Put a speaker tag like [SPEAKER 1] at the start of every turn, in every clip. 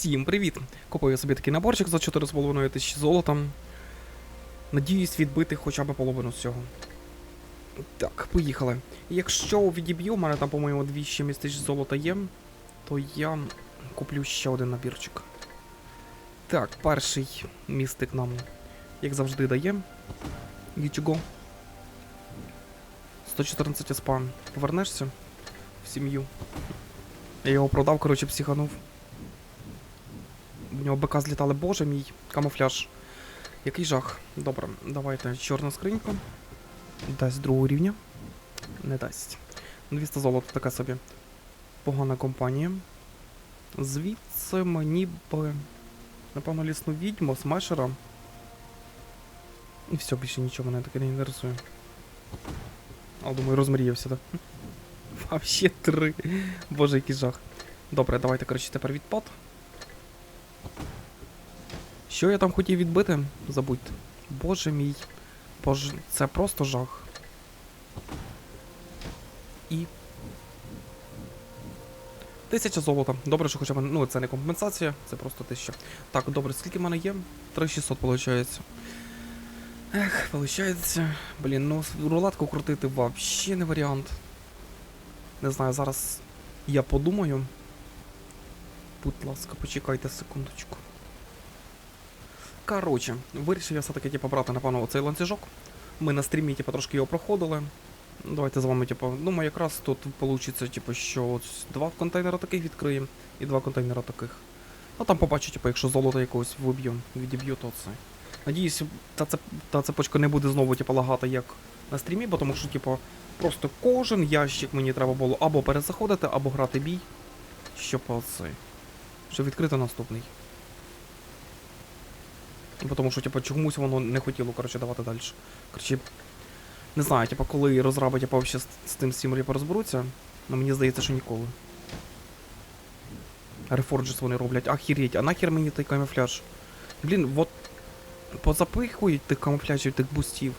[SPEAKER 1] Всім привіт! Купив я собі такий наборчик за 4,5 тисячі золота. Надіюсь відбити хоча б половину з цього. Так, поїхали. Якщо відіб'ю, у мене там, по-моєму, 200 тисяч золота є, то я куплю ще один набірчик. Так, перший містик нам, як завжди, дає. Нічого. 114 СПА. Повернешся в сім'ю. Я його продав, коротше, психанув. В нього БК злітали, боже мій, камуфляж. Який жах. Добре, давайте чорна скринька. Дасть другого рівня. Не дасть. 200 золота така собі. Погана компанія. Звідси мені би. Напевно, лісну відьму, смешера. І все, більше нічого мене таке не інтересує. Але думаю, розмріявся, так? Вообще три. Боже, який жах. Добре, давайте, коротше, тепер відпад. Що я там хотів відбити? Забудьте. Боже мій. Боже, це просто жах. І. Тисяча золота. Добре, що хоча б. Ну, це не компенсація, це просто тисяча. Так, добре, скільки в мене є? 3600, виходить. Ех, виходить. Блін, ну рулетку крутити взагалі не варіант. Не знаю, зараз я подумаю. Будь ласка, почекайте секундочку. Коротше, вирішив я все-таки типу, брати, напевно, оцей ланцюжок. Ми на стрімі типу, трошки його проходили. Давайте з вами, типу, думаю, якраз тут вийде, типу, що ось два контейнера таких відкриємо і два контейнера таких. Ну там побачу, типу, якщо золото якогось виб'ю, відіб'ю, то це. Надіюсь, та, цеп, та цепочка не буде знову типу, лагати, як на стрімі, бо тому що, типу, просто кожен ящик мені треба було або перезаходити, або грати бій. Щоб оцей. Щоб відкрити наступний. Ну, Тому що, типу, чомусь воно не хотіло, коротше, давати далі. Коротше, не знаю, типу, коли розраби, типу, вообще з, тим всім типу, розберуться, але мені здається, що ніколи. Reforges вони роблять, ахіріть, а нахер мені той камуфляж? Блін, от позапихують тих камуфляжів, тих бустів.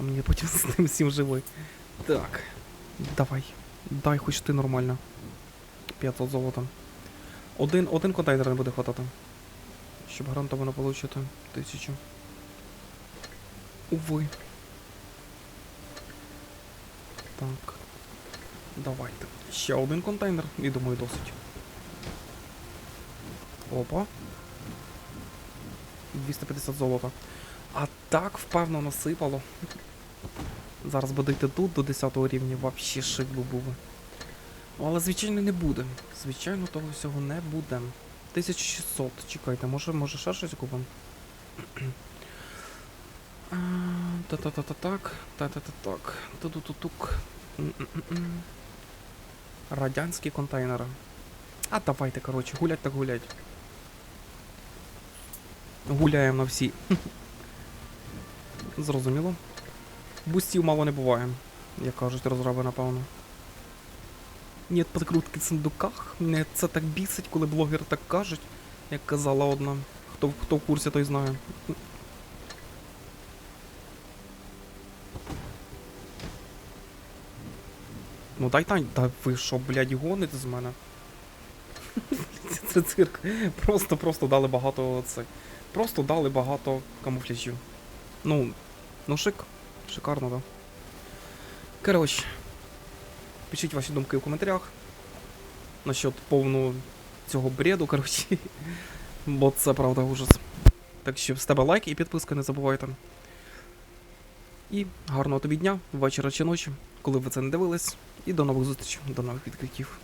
[SPEAKER 1] А мені потім з тим всім живий. Так. Давай. Дай хоч ти нормально. 500 золота. Один, один контейнер не буде хватати. Щоб гарантовано отримати тисячу. Уви. Так. Давайте. Ще один контейнер і думаю досить. Опа. 250 золота. А так впевно насипало. Зараз буде йти тут до 10 рівня, вообще шик би був. Але звичайно не буде. Звичайно, того всього не буде. 1600, чекайте, може, може ще щось купимо? Та-та-та-та-так, та-та-та-так, ту-ду-ту-тук. М-м-м-м. Радянські контейнери. А давайте, коротше, гулять так гулять. Гуляємо на всі. Зрозуміло. Бустів мало не буває, як кажуть розраби, напевно. Нет подкрутки в сундуках. Мене це так бісить, коли блогери так кажуть, як казала одна. Хто, хто в курсі, той знає. Ну дай тань, та ви що, блядь, гоните з мене? Це цирк. Просто, просто дали багато це. Просто дали багато камуфляжів. Ну, ну шик. Шикарно, да. Коротше. Пишіть ваші думки в коментарях. Насчет повного цього бреду, коротше. Бо це правда ужас. Так що з тебе лайк і підписка не забувайте. І гарного тобі дня, вечора чи ночі, коли ви це не дивились. І до нових зустрічей, до нових відкриттів.